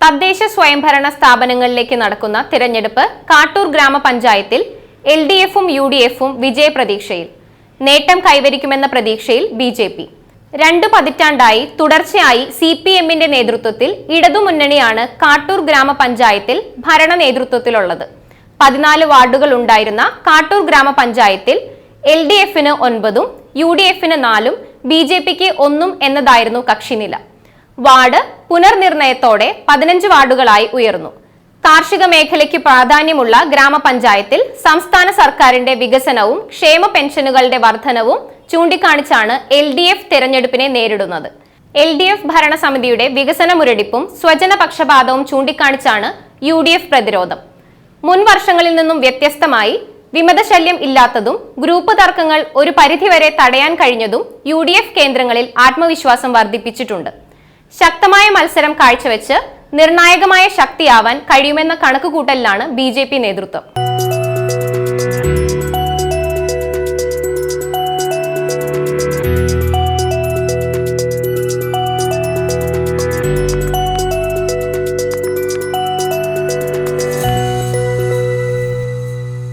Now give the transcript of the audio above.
തദ്ദേശ സ്വയംഭരണ സ്ഥാപനങ്ങളിലേക്ക് നടക്കുന്ന തിരഞ്ഞെടുപ്പ് കാട്ടൂർ ഗ്രാമപഞ്ചായത്തിൽ എൽ ഡി എഫും യു ഡി എഫും വിജയപ്രതീക്ഷയിൽ. നേട്ടം കൈവരിക്കുമെന്ന പ്രതീക്ഷയിൽ ബി ജെ പി. രണ്ടു പതിറ്റാണ്ടായി തുടർച്ചയായി സി പി എമ്മിന്റെ നേതൃത്വത്തിൽ ഇടതുമുന്നണിയാണ് കാട്ടൂർ ഗ്രാമപഞ്ചായത്തിൽ ഭരണ നേതൃത്വത്തിലുള്ളത്. പതിനാല് വാർഡുകൾ ഉണ്ടായിരുന്ന കാട്ടൂർ ഗ്രാമപഞ്ചായത്തിൽ എൽ ഡി എഫിന് ഒൻപതും യു ഡി എഫിന് നാലും ബി ജെ പിക്ക് ഒന്നും എന്നതായിരുന്നു കക്ഷിനില. വാർഡ് പുനർനിർണയത്തോടെ പതിനഞ്ച് വാർഡുകളായി ഉയർന്നു. കാർഷിക മേഖലയ്ക്ക് പ്രാധാന്യമുള്ള ഗ്രാമപഞ്ചായത്തിൽ സംസ്ഥാന സർക്കാരിന്റെ വികസനവും ക്ഷേമ പെൻഷനുകളുടെ വർധനവും ചൂണ്ടിക്കാണിച്ചാണ് എൽ ഡി എഫ് തെരഞ്ഞെടുപ്പിനെ നേരിടുന്നത്. എൽ ഡി എഫ് ഭരണസമിതിയുടെ വികസന മുരടിപ്പും സ്വജന പക്ഷപാതവും ചൂണ്ടിക്കാണിച്ചാണ് യു ഡി എഫ് പ്രതിരോധം. മുൻ വർഷങ്ങളിൽ നിന്നും വ്യത്യസ്തമായി വിമതശല്യം ഇല്ലാത്തതും ഗ്രൂപ്പ് തർക്കങ്ങൾ ഒരു പരിധിവരെ തടയാൻ കഴിഞ്ഞതും യു ഡി എഫ് കേന്ദ്രങ്ങളിൽ ആത്മവിശ്വാസം വർദ്ധിപ്പിച്ചിട്ടുണ്ട്. ശക്തമായ മത്സരം കാഴ്ചവെച്ച് നിർണായകമായ ശക്തിയാവാൻ കഴിയുമെന്ന കണക്കുകൂട്ടലിലാണ് ബി നേതൃത്വം.